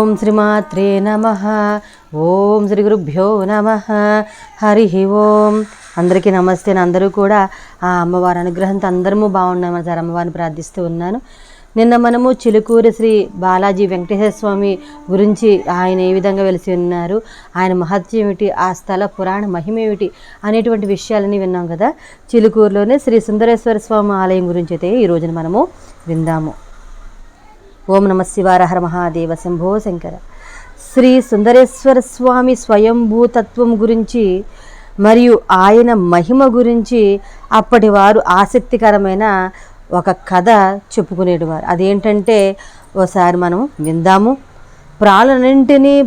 ఓం శ్రీమాత్రే నమ. ఓం శ్రీ గురుభ్యో నమ. హరి ఓం. అందరికీ నమస్తే అని అందరూ కూడా ఆ అమ్మవారి అనుగ్రహంతో అందరము బాగున్నామని సార్? అమ్మవారిని ప్రార్థిస్తూ ఉన్నాను. నిన్న మనము చిలుకూరి శ్రీ బాలాజీ వెంకటేశ్వర స్వామి గురించి ఆయన ఏ విధంగా వెలిసి ఉన్నారు ఆయన మహత్యం ఏమిటి ఆ స్థల పురాణ మహిమ ఏమిటి అనేటువంటి విషయాలని విన్నాం కదా. చిలుకూరులోనే శ్రీ సుందరేశ్వర స్వామి ఆలయం గురించి అయితే ఈ రోజున మనము విందాము. ఓం నమ శివారహర మహాదేవ శంభో శంకర. శ్రీ సుందరేశ్వర స్వామి స్వయంభూతత్వం గురించి మరియు ఆయన మహిమ గురించి అప్పటి వారు ఆసక్తికరమైన ఒక కథ చెప్పుకునేటివారు. అదేంటంటే ఓసారి మనం విందాము. ప్రాణులన్నింటినీ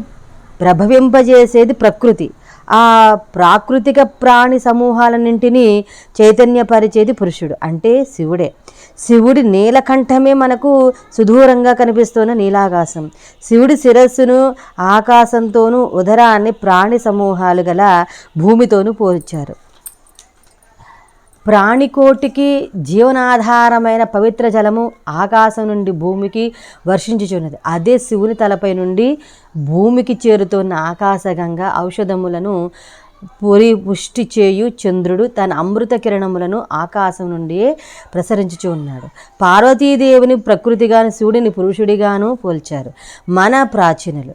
ప్రభవింపజేసేది ప్రకృతి. ఆ ప్రాకృతిక ప్రాణి సమూహాలన్నింటినీ చైతన్యపరిచేది పురుషుడు. అంటే శివుడే. శివుడి నీలకంఠమే మనకు సుదూరంగా కనిపిస్తున్న నీలాకాశం. శివుడి శిరస్సును ఆకాశంతోనూ ఉదరాన్ని ప్రాణి సమూహాలు గల భూమితోనూ పోల్చారు. ప్రాణికోటికి జీవనాధారమైన పవిత్ర జలము ఆకాశం నుండి భూమికి వర్షించుచున్నది. అదే శివుని తలపై నుండి భూమికి చేరుతున్న ఆకాశగంగా ఔషధములను పొరి పుష్టి చేయు చంద్రుడు తన అమృత కిరణములను ఆకాశం నుండి ప్రసరించుచు ఉన్నాడు పార్వతీదేవిని ప్రకృతిగాను శివుడిని పురుషుడిగాను పోల్చారు. మన ప్రాచీనులు.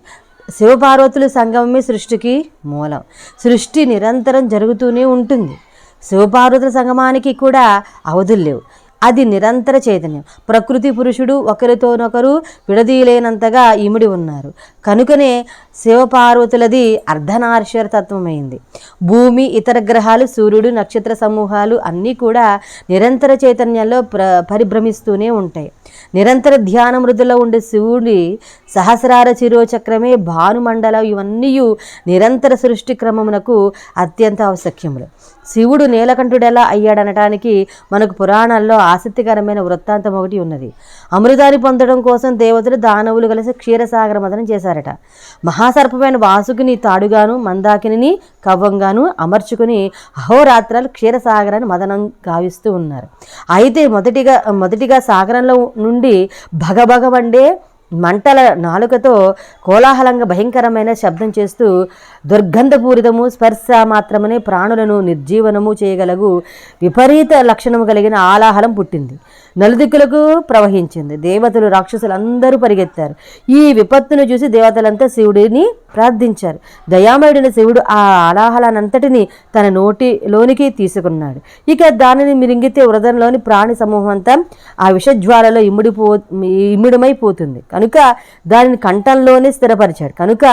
శివపార్వతుల సంగమమే సృష్టికి మూలం. సృష్టి నిరంతరం జరుగుతూనే ఉంటుంది. శివపార్వతుల సంగమానికి కూడా అవధులు లేవు. అది నిరంతర చైతన్యం. ప్రకృతి పురుషుడు ఒకరితోనొకరు విడదీయలేనంతగా ఇమిడి ఉన్నారు. కనుకనే శివపార్వతులది అర్ధనార్శ్వర తత్వమైంది. భూమి ఇతర గ్రహాలు సూర్యుడు నక్షత్ర సమూహాలు అన్నీ కూడా నిరంతర చైతన్యంలో ప్ర పరిభ్రమిస్తూనే ఉంటాయి. నిరంతర ధ్యాన మృదులో ఉండే శివుడి సహస్రార శిరోచక్రమే భానుమండలం ఇవన్నీ నిరంతర సృష్టి క్రమమునకు అత్యంత ఆవశ్యక్యములు శివుడు నీలకంఠుడెలా అయ్యాడనటానికి మనకు పురాణాల్లో ఆసక్తికరమైన వృత్తాంతం ఒకటి ఉన్నది. అమృతాన్ని పొందడం కోసం దేవతలు దానవులు కలిసి క్షీరసాగర మదనం చేశారట. మహాసర్పమైన వాసుకిని తాడుగాను మందాకిని కవ్వంగాను అమర్చుకుని అహోరాత్రాలు క్షీరసాగరాన్ని మదనం గావిస్తూ ఉన్నారు. అయితే మొదటిగా మొదటిగా సాగరంలో నుండి భగభగ వండే మంటల నాలుకతో కోలాహలంగా భయంకరమైన శబ్దం చేస్తూ దుర్గంధపూరితము స్పర్శ మాత్రమనే ప్రాణులను నిర్జీవనము చేయగలగు విపరీత లక్షణము కలిగిన ఆలాహలం పుట్టింది. నలుదిక్కులకు ప్రవహించింది. దేవతలు రాక్షసులు అందరూ పరిగెత్తారు. ఈ విపత్తును చూసి దేవతలంతా శివుడిని ప్రార్థించారు. దయామయుడైన శివుడు ఆ ఆలాహలానంతటిని తన నోటిలోనికి తీసుకున్నాడు. ఇక దానిని మిరింగితే వృధంలోని ప్రాణి సమూహం అంతా ఆ విషజ్వాలలో ఇమిడిపో ఇమిడమైపోతుంది కనుక దానిని కంఠంలోనే స్థిరపరిచాడు. కనుక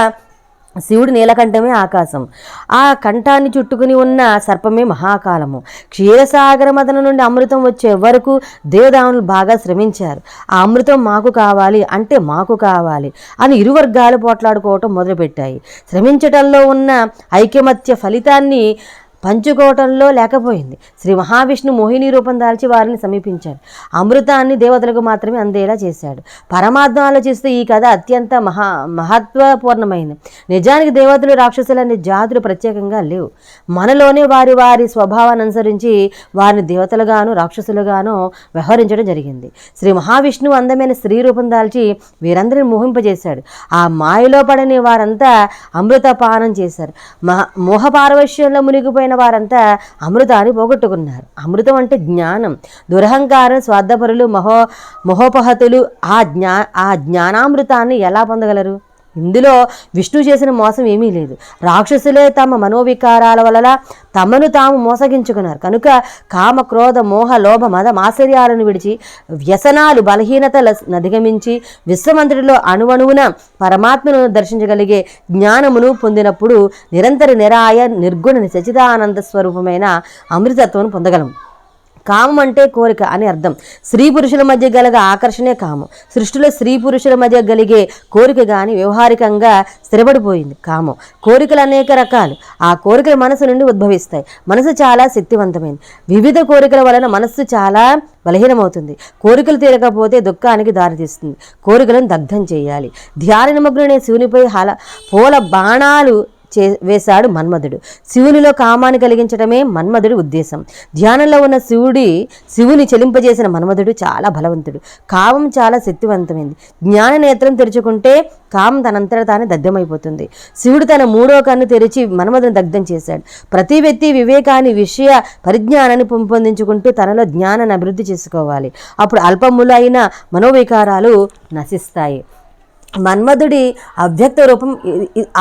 శివుడు నీలకంఠమే ఆకాశం. ఆ కంఠాన్ని చుట్టుకుని ఉన్న సర్పమే మహాకాలము. క్షీరసాగర మదన నుండి అమృతం వచ్చే వరకు దేవదాములు బాగా శ్రమించారు. ఆ అమృతం మాకు కావాలి అంటే మాకు కావాలి అని ఇరు వర్గాలు పోట్లాడుకోవటం మొదలుపెట్టాయి. శ్రమించటంలో ఉన్న ఐకమత్య ఫలితాన్ని పంచుకోవటంలో లేకపోయింది. శ్రీ మహావిష్ణు మోహిని రూపం దాల్చి వారిని సమీపించాడు. అమృతాన్ని దేవతలకు మాత్రమే అందేలా చేశాడు. పరమాత్మ ఆలోచిస్తే ఈ కథ అత్యంత మహా మహత్వపూర్ణమైంది. నిజానికి దేవతలు రాక్షసులనే జాతులు ప్రత్యేకంగా లేవు. మనలోనే వారి వారి స్వభావాన్ని అనుసరించి వారిని దేవతలుగాను రాక్షసులుగాను వ్యవహరించడం జరిగింది. శ్రీ మహావిష్ణువు అందమైన స్త్రీ రూపం దాల్చి వీరందరిని మోహింపజేశాడు. ఆ మాయలో పడని వారంతా అమృత పానం చేశారు. మహ మోహపారవశ్యంలో మునిగిపోయిన మునిగిపోయిన వారంతా అమృతాన్ని పోగొట్టుకున్నారు. అమృతం అంటే జ్ఞానం. దురహంకారం స్వార్థపరులు మహో మహోపహతులు ఆ జ్ఞా ఆ జ్ఞానామృతాన్ని ఎలా పొందగలరు? ఇందులో విష్ణు చేసిన మోసం ఏమీ లేదు. రాక్షసులే తమ మనోవికారాల వలన తమను తాము మోసగించుకున్నారు. కనుక కామ క్రోధ మోహ లోభ మద మాశ్చర్యాలను విడిచి వ్యసనాలు బలహీనతల అధిగమించి విశ్వమంతుడిలో అణువణువున పరమాత్మను దర్శించగలిగే జ్ఞానమును పొందినప్పుడు నిరంతర నిరాయ నిర్గుణ సచిదానంద స్వరూపమైన అమృతత్వం పొందగలము కామం అంటే కోరిక అని అర్థం. స్త్రీ పురుషుల మధ్య గలగ ఆకర్షణే కామం. సృష్టిలో స్త్రీ పురుషుల మధ్య కలిగే కోరిక కానీ వ్యవహారికంగా స్థిరపడిపోయింది కామం. కోరికలు అనేక రకాలు. ఆ కోరికలు మనసు నుండి ఉద్భవిస్తాయి. మనసు చాలా శక్తివంతమైంది. వివిధ కోరికల వలన మనస్సు చాలా బలహీనమవుతుంది. కోరికలు తీరకపోతే దుఃఖానికి దారితీస్తుంది. కోరికలను దగ్ధం చేయాలి. ధ్యాన నిమగ్నునే శివునిపై హల పూల బాణాలు చే వేశాడు మన్మధుడు. శివునిలో కామాన్ని కలిగించడమే మన్మధుడి ఉద్దేశం. ధ్యానంలో ఉన్న శివుడి శివుని చెలింపజేసిన మన్మధుడు చాలా బలవంతుడు. కామం చాలా శక్తివంతమైంది. జ్ఞాన నేత్రం తెరుచుకుంటే కామం తనంతట తానే దగ్ధమైపోతుంది. శివుడు తన మూడో కన్ను తెరిచి మన్మధుని దగ్ధం చేశాడు. ప్రతి వ్యక్తి వివేకాన్ని విషయ పరిజ్ఞానాన్ని పెంపొందించుకుంటూ తనలో జ్ఞానాన్ని అభివృద్ధి చేసుకోవాలి. అప్పుడు అల్పములు అయిన మనోవికారాలు నశిస్తాయి. మన్మధుడి అవ్యక్త రూపం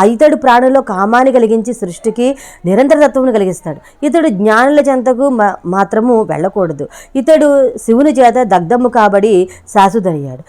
ఇతడు ప్రాణుల్లో కామాన్ని కలిగించి సృష్టికి నిరంతర కలిగిస్తాడు. ఇతడు జ్ఞానుల చెంతకు మాత్రము వెళ్ళకూడదు. ఇతడు శివుని చేత దగ్ధము కాబడి శాశ్వతయ్యాడు.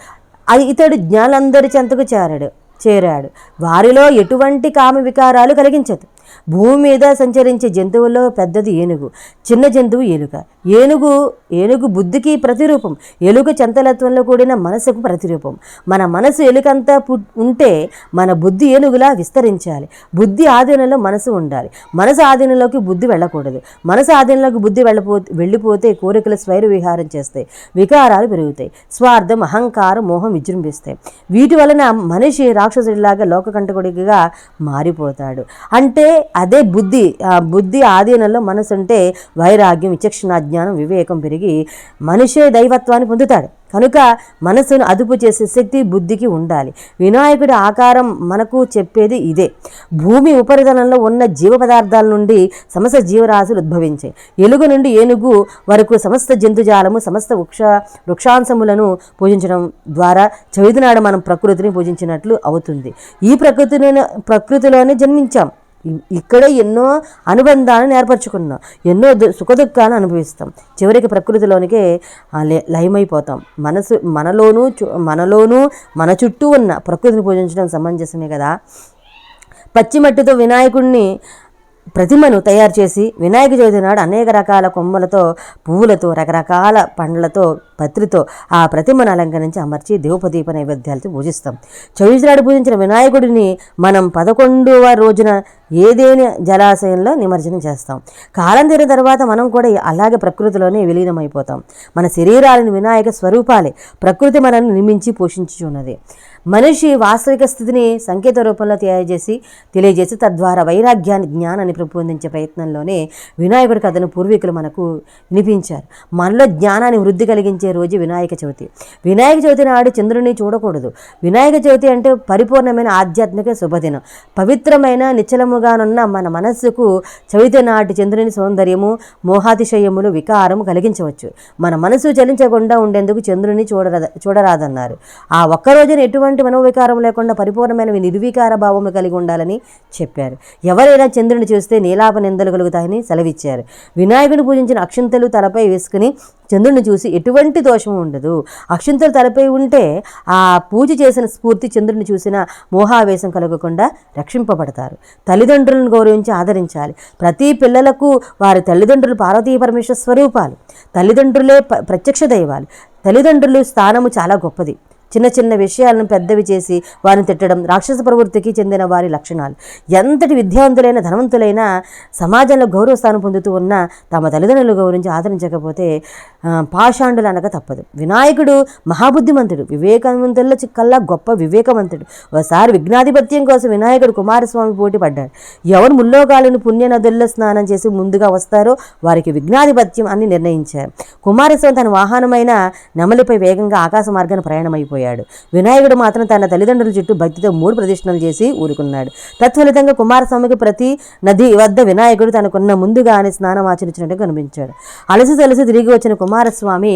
ఇతడు జ్ఞానులందరి చెంతకు చేరాడు. చేరాడు. వారిలో ఎటువంటి కామ వికారాలు కలిగించదు. భూమి మీద సంచరించే జంతువుల్లో పెద్దది ఏనుగు చిన్న జంతువు ఏనుక. ఏనుగు ఏనుగు బుద్ధికి ప్రతిరూపం ఎలుక చంతలత్వంలో కూడిన మనసుకు ప్రతిరూపం. మన మనసు ఎలుకంతా పు- ఉంటే మన బుద్ధి ఏనుగులా విస్తరించాలి. బుద్ధి ఆధీనంలో మనసు ఉండాలి. మనసు ఆధీనంలోకి బుద్ధి వెళ్ళకూడదు. మనసు ఆధీనంలోకి బుద్ధి వెళ్ళపో వెళ్ళిపోతే కోరికలు స్వైర విహారం చేస్తాయి. వికారాలు పెరుగుతాయి. స్వార్థం అహంకారం మోహం విజృంభిస్తాయి. వీటి వలన మనిషి రాక్షసుడిలాగా లోకకంటకుడిగా మారిపోతాడు. అంటే అదే బుద్ధి ఆ బుద్ధి ఆధీనంలో మనసు ఉంటే వైరాగ్యం విచక్షణ జ్ఞానం వివేకం పెరిగి మనిషే దైవత్వాన్ని పొందుతాడు. కనుక మనసును అదుపు చేసే శక్తి బుద్ధికి ఉండాలి. వినాయకుడి ఆకారం మనకు చెప్పేది ఇదే. భూమి ఉపరితలంలో ఉన్న జీవ పదార్థాల నుండి సమస్త జీవరాశులు ఉద్భవించాయి. ఎలుగు నుండి ఏనుగు వరకు సమస్త జంతుజాలము సమస్త వృక్ష వృక్షాంశములను పూజించడం ద్వారా చవితినాడు మనం ప్రకృతిని పూజించినట్లు అవుతుంది. ఈ ప్రకృతిని ప్రకృతిలోనే జన్మించాం. ఇక్కడే ఎన్నో అనుబంధాలను ఏర్పరచుకున్నాం. ఎన్నో దు- సుఖదుఖాలను అనుభవిస్తాం. చివరికి ప్రకృతిలోనికే లయమైపోతాం. మనసు మనలోనూ మనలోనూ మన చుట్టూ ఉన్న ప్రకృతిని పూజించడం సమంజసమే కదా? పచ్చిమట్టితో వినాయకుడిని ప్రతిమను తయారు చేసి వినాయక చవితి నాడు అనేక రకాల కొమ్మలతో పువ్వులతో రకరకాల పండ్లతో పత్రితో ఆ ప్రతిమను అలంకరించి అమర్చి దేవపదీప నైవేద్యాలతో పూజిస్తాం. చవితి నాడు పూజించిన వినాయకుడిని మనం పదకొండవ రోజున ఏదేని జలాశయంలో నిమజ్జనం చేస్తాం. కాలం తీరిన తర్వాత మనం కూడా అలాగే ప్రకృతిలోనే విలీనమైపోతాం. మన శరీరాలను వినాయక స్వరూపాలే. ప్రకృతి మనల్ని నిర్మించి పోషించుచున్నది. మనిషి వాస్తవిక స్థితిని సంకేత రూపంలో తెలియజేసి తెలియజేసి తద్వారా వైరాగ్యాన్ని జ్ఞానాన్ని పెంపొందించే ప్రయత్నంలోనే వినాయకుడి కథను పూర్వీకులు మనకు వినిపించారు. మనలో జ్ఞానాన్ని వృద్ధి కలిగించే రోజు వినాయక చవితి. వినాయక చవితి నాడు చంద్రుని చూడకూడదు. వినాయక చవితి అంటే పరిపూర్ణమైన ఆధ్యాత్మిక శుభదినం. పవిత్రమైన నిశ్చలముగానున్న మన మనస్సుకు చవితి నాటి చంద్రుని సౌందర్యము మోహాతిశయములు వికారము కలిగించవచ్చు. మన మనసు చలించకుండా ఉండేందుకు చంద్రుని చూడరా చూడరాదన్నారు. ఆ ఒక్క రోజున ఎటువంటి మనోవికారం లేకుండా పరిపూర్ణమైన నిర్వికార భావము కలిగి ఉండాలని చెప్పారు. ఎవరైనా చంద్రుని చూస్తే నీలాప నిందలు కలుగుతాయని సెలవిచ్చారు. వినాయకుని పూజించిన అక్షంతలు తలపై వేసుకుని చంద్రుని చూసి ఎటువంటి దోషం ఉండదు. అక్షంతలు తలపై ఉంటే ఆ పూజ చేసిన స్ఫూర్తి చంద్రుని చూసిన మోహావేశం కలగకుండా రక్షింపబడతారు. తల్లిదండ్రులను గౌరవించి ఆదరించాలి. ప్రతి పిల్లలకు వారి తల్లిదండ్రులు పార్వతీ పరమేశ్వర స్వరూపాలు. తల్లిదండ్రులే ప్రత్యక్ష దైవాలు. తల్లిదండ్రులు స్థానము చాలా గొప్పది. చిన్న చిన్న విషయాలను పెద్దవి చేసి వారిని తిట్టడం రాక్షస ప్రవృత్తికి చెందిన వారి లక్షణాలు. ఎంతటి విద్యావంతులైన ధనవంతులైన సమాజంలో గౌరవ స్థానం పొందుతూ ఉన్న తమ తల్లిదండ్రులు గౌరవించి ఆదరించకపోతే పాషాండులు అనక తప్పదు. వినాయకుడు మహాబుద్ధిమంతుడు వివేకవంతుల్లో చిక్కల్లా గొప్ప వివేకవంతుడు. ఒకసారి విఘ్నాధిపత్యం కోసం వినాయకుడు కుమారస్వామి పోటీ పడ్డాడు. ఎవరు ముల్లోగాలను పుణ్య నదుల్లో స్నానం చేసి ముందుగా వస్తారో వారికి విఘ్నాధిపత్యం అని నిర్ణయించారు. కుమారస్వామి తన వాహనమైన నెమలిపై వేగంగా ఆకాశ మార్గాన్ని ప్రయాణమైపోయాడు వినాయకుడు మాత్రం తన తల్లిదండ్రుల చుట్టూ భక్తితో మూడు ప్రదక్షిణలు చేసి ఊరుకున్నాడు. తత్ఫలితంగా కుమారస్వామికి ప్రతి నది వద్ద వినాయకుడు తనకున్న ముందుగానే స్నానం ఆచరించినట్టు కనిపించాడు. అలసి తలసి తిరిగి వచ్చిన కుమారస్వామి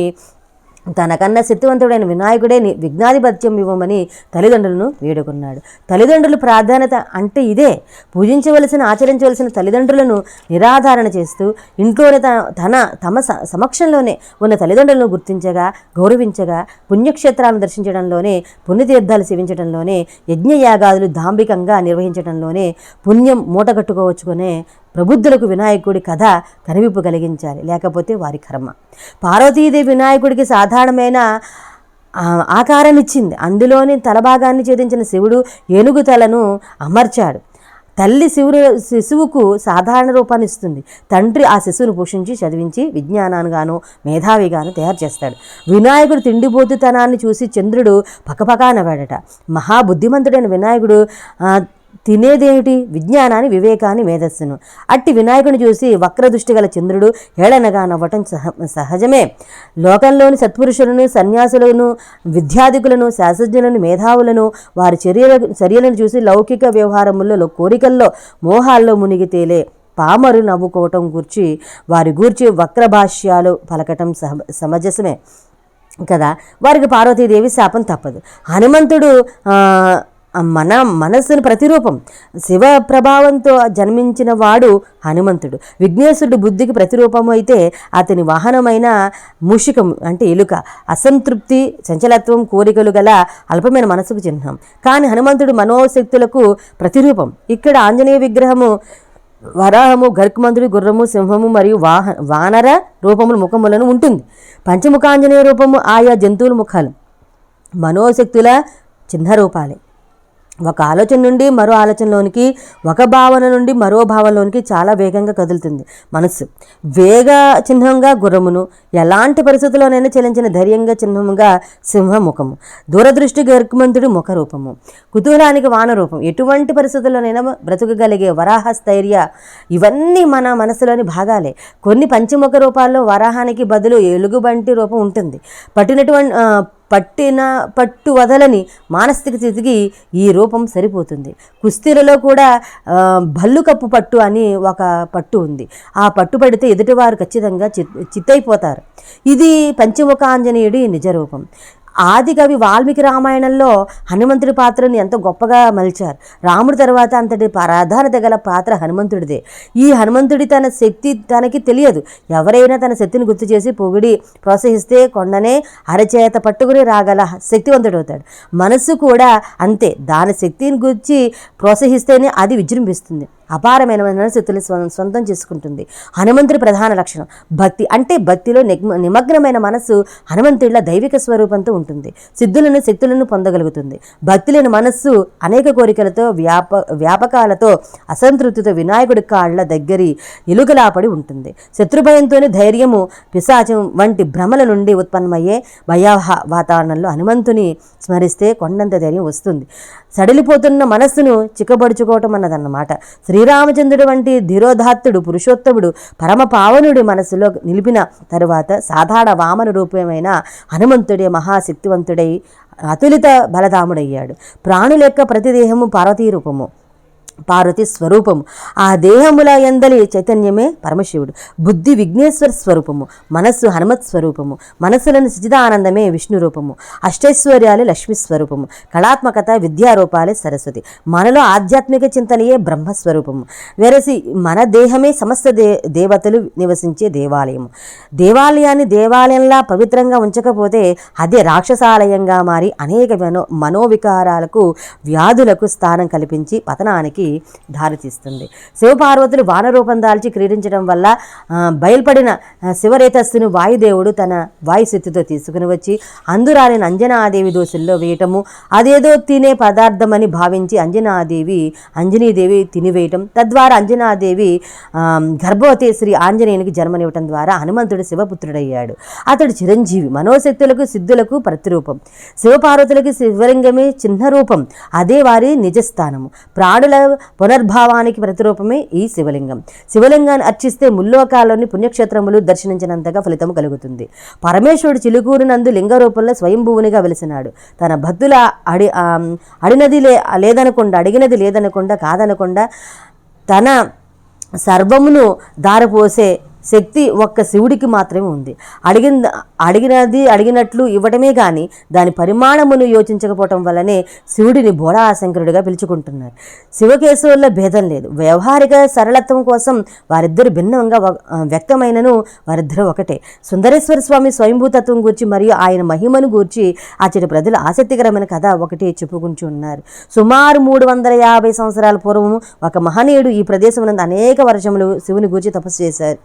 తనకన్నా శక్తివంతుడైన వినాయకుడే విఘ్నాధిపత్యం ఇవ్వమని తల్లిదండ్రులను వేడుకున్నాడు. తల్లిదండ్రుల ప్రాధాన్యత అంటే ఇదే. పూజించవలసిన ఆచరించవలసిన తల్లిదండ్రులను నిరాధారణ చేస్తూ ఇంట్లోనే తన తన తమ స- సమక్షంలోనే ఉన్న తల్లిదండ్రులను గుర్తించగా గౌరవించగా పుణ్యక్షేత్రాలను దర్శించడంలోనే పుణ్యతీర్థాలు సేవించడంలోనే యజ్ఞయాగాదులు దాంభికంగా నిర్వహించడంలోనే పుణ్యం మూటగట్టుకోవచ్చుకునే ప్రబుద్ధులకు వినాయకుడి కథ కనివిప్పు కలిగించాలి. లేకపోతే వారి కర్మ. పార్వతీదేవి వినాయకుడికి సాధారణమైన ఆకారం ఇచ్చింది అందులోని తలభాగాన్ని ఛేదించిన శివుడు ఏనుగు తలను అమర్చాడు. తల్లి శివుడు శిశువుకు సాధారణ రూపాన్ని ఇస్తుంది. తండ్రి ఆ శిశువును పోషించి చదివించి విజ్ఞానానుగాను మేధావిగాను తయారు చేస్తాడు. వినాయకుడు తిండిబోతుతనాన్ని చూసి చంద్రుడు పకపకా నవ్వాడట. మహాబుద్ధిమంతుడైన వినాయకుడు తినేదేమిటి? విజ్ఞానాన్ని వివేకాన్ని మేధస్సును. అట్టి వినాయకుని చూసి వక్రదృష్టి గల చంద్రుడు ఏళనగా నవ్వటం సహ సహజమే. లోకంలోని సత్పురుషులను సన్యాసులను విద్యాధికులను శాస్త్రజ్ఞులను మేధావులను వారి చర్యల చర్యలను చూసి లౌకిక వ్యవహారములలో కోరికల్లో మోహాల్లో మునిగి తేలే పామరు నవ్వుకోవటం గూర్చి వారి గూర్చి వక్రభాష్యాలు పలకటం సహ సమంజసమే. కదా? వారికి పార్వతీదేవి శాపం తప్పదు. హనుమంతుడు మన మనస్సును ప్రతిరూపం. శివ ప్రభావంతో జన్మించిన వాడు హనుమంతుడు. విఘ్నేశుడు బుద్ధికి ప్రతిరూపము అయితే అతని వాహనమైన మూషికం అంటే ఎలుక. అసంతృప్తి చంచలత్వం కోరికలు గల అల్పమైన మనసుకు చిహ్నం. కానీ హనుమంతుడు మనోశక్తులకు ప్రతిరూపం. ఇక్కడ ఆంజనేయ విగ్రహము వరాహము గరుకుమంతుడి గుర్రము సింహము మరియు వాహ వానర రూపముల ముఖములను ఉంటుంది. పంచముఖాంజనేయ రూపము ఆయా జంతువుల ముఖాలు. మనోశక్తుల చిహ్న రూపాలే ఒక ఆలోచన నుండి మరో ఆలోచనలోనికి ఒక భావన నుండి మరో భావనలోనికి చాలా వేగంగా కదులుతుంది మనస్సు. వేగ చిహ్నంగా గుర్రమును ఎలాంటి పరిస్థితుల్లోనైనా చెలించిన ధైర్యంగా చిహ్నముగా సింహముఖము. దూరదృష్టి గర్కుమంతుడి ముఖ రూపము కుతూహలానికి వాన రూపం ఎటువంటి పరిస్థితుల్లోనైనా బ్రతకగలిగే వరాహ స్థైర్య ఇవన్నీ మన మనసులోని భాగాలే. కొన్ని పంచముఖ రూపాల్లో వరాహానికి బదులు ఎలుగుబంటి రూపం ఉంటుంది. పట్టినటువంటి పట్టిన పట్టు వదలని మానసిక స్థితికి ఈ రూపం సరిపోతుంది. కుస్తీలలో కూడా భల్లుకప్పు పట్టు అని ఒక పట్టు ఉంది. ఆ పట్టు పడితే ఎదుటివారు ఖచ్చితంగా చిత్ చిత్తైపోతారు. ఇది పంచముఖ ఆంజనేయుడి ఆదికవి వాల్మీకి రామాయణంలో హనుమంతుడి పాత్రను ఎంతో గొప్పగా మలిచారు. రాముడి తర్వాత అంతటి ప్రాధాన్యత గల పాత్ర హనుమంతుడిదే. ఈ హనుమంతుడి తన శక్తి తనకి తెలియదు. ఎవరైనా తన శక్తిని గుర్తు చేసి పొగిడి ప్రోత్సహిస్తే కొండనే అరచేత పట్టుకుని రాగల శక్తివంతుడవుతాడు. మనస్సు కూడా అంతే. దాని శక్తిని గురించి ప్రోత్సహిస్తేనే అది విజృంభిస్తుంది. అపారమైన మనశక్తులు సొంతం చేసుకుంటుంది. హనుమంతుడి ప్రధాన లక్షణం భక్తి. అంటే భక్తిలో నిగ్మ నిమగ్నమైన మనస్సు హనుమంతుడిలా దైవిక స్వరూపంతో ఉంటుంది. సిద్ధులను శక్తులను పొందగలుగుతుంది. భక్తి లేని మనస్సు అనేక కోరికలతో వ్యాప వ్యాపకాలతో అసంతృప్తితో వినాయకుడి కాళ్ళ దగ్గరి ఇలుగలాపడి ఉంటుంది. శత్రుభయంతోనే ధైర్యము పిశాచం వంటి భ్రమల నుండి ఉత్పన్నమయ్యే భయావహ వాతావరణంలో హనుమంతుని స్మరిస్తే కొండంత ధైర్యం వస్తుంది. సడిలిపోతున్న మనస్సును చిక్కబడుచుకోవటం అన్నదన్నమాట. శ్రీరామచంద్రుడు వంటి ధీరోధాత్తుడు పురుషోత్తముడు పరమ పావనుడి మనసులో నిలిపిన తరువాత సాధారణ వామన రూపమైన హనుమంతుడే మహాశక్తివంతుడై అతులిత బలధాముడయ్యాడు. ప్రాణులెక్క ప్రతిదేహము పార్వతీ రూపము. పార్వతి స్వరూపము. ఆ దేహముల ఎందలి చైతన్యమే పరమశివుడు. బుద్ధి విఘ్నేశ్వర స్వరూపము. మనస్సు హనుమత్ స్వరూపము. మనస్సులను సిజిదానందమే విష్ణు రూపము. అష్టైశ్వర్యాలు లక్ష్మి స్వరూపము. కళాత్మకత విద్యారూపాలే సరస్వతి. మనలో ఆధ్యాత్మిక చింతనయే బ్రహ్మస్వరూపము వెరసి మన దేహమే సమస్త దే దేవతలు నివసించే దేవాలయము. దేవాలయాన్ని దేవాలయంలా పవిత్రంగా ఉంచకపోతే అదే రాక్షసాలయంగా మారి అనేక మనో మనోవికారాలకు వ్యాధులకు స్థానం కల్పించి పతనానికి దారితీస్తుంది. శివపార్వతులు వానరూపం దాల్చి క్రీడించడం వల్ల బయల్పడిన శివరేతస్సును వాయుదేవుడు తన వాయుశక్తితో తీసుకుని వచ్చి అందురాలిన అంజనాదేవి దోశల్లో వేయటము అదేదో తినే పదార్థమని భావించి అంజనాదేవి అంజనీదేవి తినివేయటం తద్వారా అంజనాదేవి గర్భవతి శ్రీ ఆంజనేయునికి జన్మనివ్వటం ద్వారా హనుమంతుడు శివపుత్రుడయ్యాడు. అతడు చిరంజీవి మనోశక్తులకు సిద్ధులకు ప్రతిరూపం. శివపార్వతులకి శివలింగమే చిహ్న రూపం అదే వారి నిజస్థానము. ప్రాణుల పునర్భావానికి ప్రతిరూపమే ఈ శివలింగం. శివలింగాన్ని అర్చిస్తే ముల్లోకాల్లోని పుణ్యక్షేత్రములు దర్శించినంతగా ఫలితం కలుగుతుంది. పరమేశ్వరుడు చిలుకూరినందు లింగ రూపంలో స్వయంభూవునిగా వెలిసినాడు. తన భక్తుల అడి అడినది లే లేదనకుండా అడిగినది లేదనకుండా కాదనకుండా తన సర్వమును దారపోసే శక్తి ఒక్క శివుడికి మాత్రమే ఉంది. అడిగిన అడిగినది అడిగినట్లు ఇవ్వటమే కానీ దాని పరిమాణమును యోచించకపోవటం వల్లనే శివుడిని బోడాశంకరుడిగా పిలుచుకుంటున్నారు. శివకేశవుల్లో భేదం లేదు. వ్యవహారిక సరళత్వం కోసం వారిద్దరు భిన్నంగా వ్యక్తమైనను వారిద్దరూ ఒకటే. సుందరేశ్వర స్వామి స్వయంభూతత్వం గురించి మరియు ఆయన మహిమను గూర్చి అచ్చటి ప్రజలు ఆసక్తికరమైన కథ ఒకటి చెప్పుకుంటూ ఉన్నారు. సుమారు మూడు వందల యాభై సంవత్సరాల పూర్వం ఒక మహనీయుడు ఈ ప్రదేశం నందు అనేక వర్షములు శివుని గూర్చి తపస్సు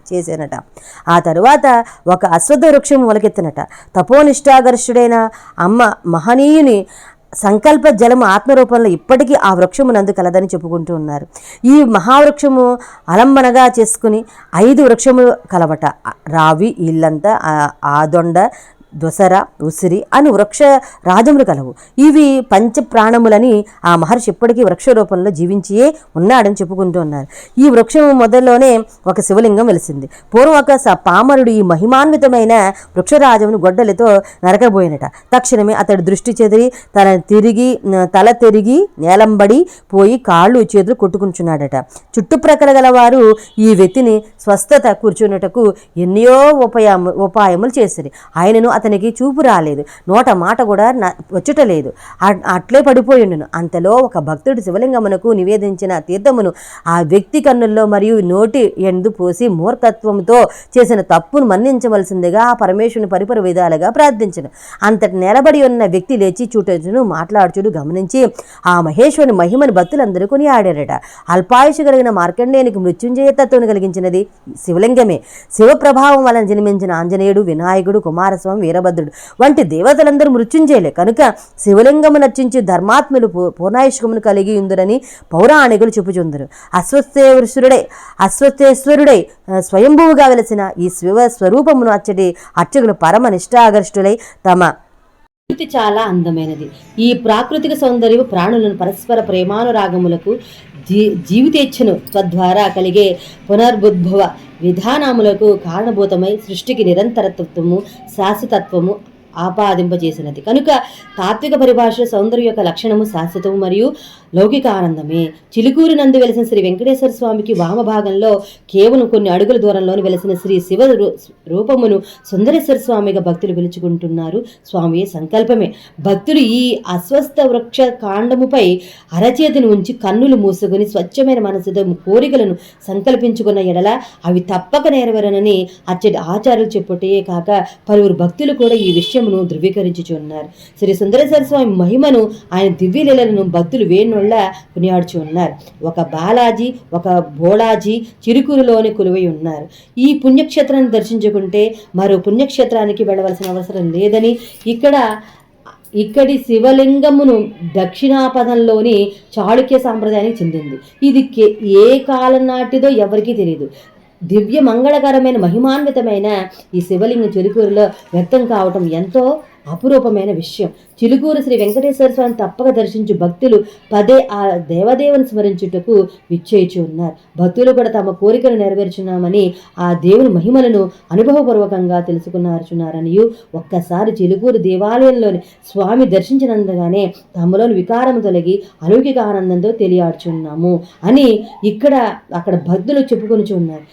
చేశారు. చేశానట ఆ తరువాత ఒక అశ్వత్థ వృక్షం మొలకెత్తినట. తపోనిష్టాగర్షుడైన అమ్మ మహనీయుని సంకల్ప జలము ఆత్మరూపంలో ఇప్పటికీ ఆ వృక్షము నందు కలదని చెప్పుకుంటూ ఉన్నారు. ఈ మహావృక్షము అలంబనగా చేసుకుని ఐదు వృక్షములు కలవట. రావి ఇల్లంతా ఆ- ఆదొండ దొసర ఉసిరి అని వృక్ష రాజములు కలవు. ఇవి పంచప్రాణములని ఆ మహర్షి ఇప్పటికీ వృక్ష రూపంలో జీవించియే ఉన్నాడని చెప్పుకుంటూ ఉన్నారు ఈ వృక్షం మొదల్లోనే ఒక శివలింగం వెలిసింది. పూర్వం ఒక స- పామరుడు ఈ మహిమాన్వితమైన వృక్షరాజమును గొడ్డలితో నరకబోయినట. తక్షణమే అతడు దృష్టి చెదిరి తన తిరిగి తల తిరిగి నేలంబడి పోయి కాళ్ళు చేతులు కొట్టుకుంటున్నాడట. చుట్టుప్రక్కల గల వారు ఈ వ్యక్తిని స్వస్థత కూర్చున్నటకు ఎన్నో ఉపాయము ఉపాయములు చేసిరి. ఆయనను అతనికి చూపు రాలేదు. నోట మాట కూడా వచ్చుటలేదు అట్లే పడిపోయిండును. అంతలో ఒక భక్తుడు శివలింగమునకు నివేదించిన తీర్థమును ఆ వ్యక్తి కన్నుల్లో మరియు నోటి ఎందు పోసి మూర్ఖత్వంతో చేసిన తప్పును మన్నించవలసిందిగా ఆ పరమేశ్వరుని పరిపర విధాలుగా ప్రార్థించను. అంతటి నిలబడి ఉన్న వ్యక్తి లేచి చూటను మాట్లాడుచుడు గమనించి ఆ మహేశ్వరుని మహిమని భక్తులందరూ కొనియాడారట. అల్పాయుషు కలిగిన మార్కండేయునికి మృత్యుంజయ తత్వం కలిగించినది శివలింగమే. శివ ప్రభావం వలన జన్మించిన ఆంజనేయుడు వినాయకుడు కుమారస్వామి వీరభద్రుడు. వంటి దేవతలందరూ మృత్యుంజయులే. కనుక శివలింగము నర్చించి ధర్మాత్ములు పూర్ణాయుష్కమును కలిగి ఉందరని పౌరాణికులు చెప్పుచుందరు. అశ్వత్థేశ్వరుడే అశ్వత్థేశ్వరుడై స్వయంభువుగా వెలసిన ఈ శివ స్వరూపమును అచ్చటి అర్చకులు పరమ నిష్ఠాగరిష్ఠులై తమ ప్రకృతి చాలా అందమైనది. ఈ ప్రాకృతిక సౌందర్యం ప్రాణులను పరస్పర ప్రేమానురాగములకు జీ జీవితేచ్ఛను తద్వారా కలిగే పునర్బుద్భవ విధానములకు కారణభూతమై సృష్టికి నిరంతరత్వము శాశ్వతత్వము ఆపాదింపజేసినది. కనుక తాత్విక పరిభాష సౌందర్య యొక్క లక్షణము శాశ్వతము మరియు లౌకిక ఆనందమే. చిలుకూరు నందు వెలిసిన శ్రీ వెంకటేశ్వర స్వామికి వామభాగంలో కేవలం కొన్ని అడుగుల దూరంలోని వెలిసిన శ్రీ శివ రూ- రూపమును సుందరేశ్వర స్వామిగా భక్తులు పిలుచుకుంటున్నారు. స్వామి సంకల్పమే. భక్తులు ఈ అస్వస్థ వృక్ష కాండముపై అరచేతిని ఉంచి కన్నులు మూసుకొని స్వచ్ఛమైన మనసుతో కోరికలను సంకల్పించుకున్న ఎడల అవి తప్పక నెరవేరనని అచ్చటి ఆచార్యులు చెప్పుటే కాక పలువురు భక్తులు కూడా ఈ విషయమును ధృవీకరించుచున్నారు. శ్రీ సుందరేశ్వర స్వామి మహిమను ఆయన దివ్యలీలను భక్తులు వేణుళ్ళ కొనియాడుచు ఉన్నారు ఒక బాలాజీ ఒక బోళాజీ చిరుకూరులోని కొలువై ఉన్నారు. ఈ పుణ్యక్షేత్రాన్ని దర్శించుకుంటే మరో పుణ్యక్షేత్రానికి వెళ్ళవలసిన అవసరం లేదని ఇక్కడ ఇక్కడి శివలింగమును దక్షిణాపథంలోని చాళుక్య సాంప్రదాయానికి చెందింది. ఇది కే- ఏ కాలం నాటిదో ఎవరికీ తెలియదు దివ్య మంగళకరమైన మహిమాన్వితమైన ఈ శివలింగం చెరుకూరులో వ్యక్తం కావటం ఎంతో అపురూపమైన విషయం. చిలుకూరు శ్రీ వెంకటేశ్వర స్వామిని తప్పక దర్శించు భక్తులు పదే ఆ దేవదేవుని స్మరించుటకు విచ్చేచి ఉన్నారు. భక్తులు కూడా తమ కోరికను నెరవేర్చున్నామని ఆ దేవుని మహిమలను అనుభవపూర్వకంగా తెలుసుకున్నారుచున్నారనియు ఒక్కసారి చిలుకూరు దేవాలయంలోని స్వామి దర్శించినందుగానే తమలోని వికారము తొలగి అలౌకిక ఆనందంతో తెలియాడుచున్నాము అని ఇక్కడ అక్కడ భక్తులు చెప్పుకొని ఉన్నారు.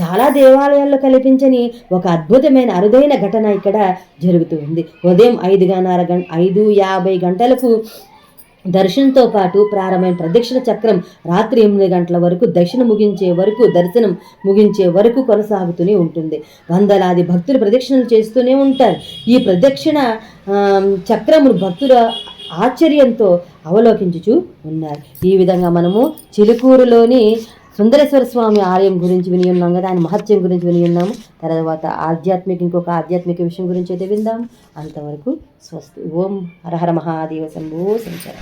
చాలా దేవాలయాల్లో కల్పించని ఒక అద్భుతమైన అరుదైన ఘటన ఇక్కడ జరుగుతుంది ఉదయం ఐదు గంటల గం ఐదు యాభై గంటలకు దర్శనంతో పాటు ప్రారంభమైన ప్రదక్షిణ చక్రం రాత్రి ఎనిమిది గంటల వరకు దర్శనం ముగించే వరకు దర్శనం ముగించే వరకు కొనసాగుతూనే ఉంటుంది. వందలాది భక్తులు ప్రదక్షిణలు చేస్తూనే ఉంటారు. ఈ ప్రదక్షిణ ఆమ్, చక్రమును భక్తుల ఆశ్చర్యంతో అవలోకించుచు ఉన్నారు. ఈ విధంగా మనము చిలుకూరులోని సుందరేశ్వర స్వామి ఆలయం గురించి విని ఉన్నాం కదా ఆయన మహత్యం గురించి విని ఉన్నాము. తర్వాత ఆధ్యాత్మిక ఇంకొక ఆధ్యాత్మిక విషయం గురించి అయితే విందాం. అంతవరకు స్వస్తి. ఓం హరహర మహాదేవ శంభో సంచర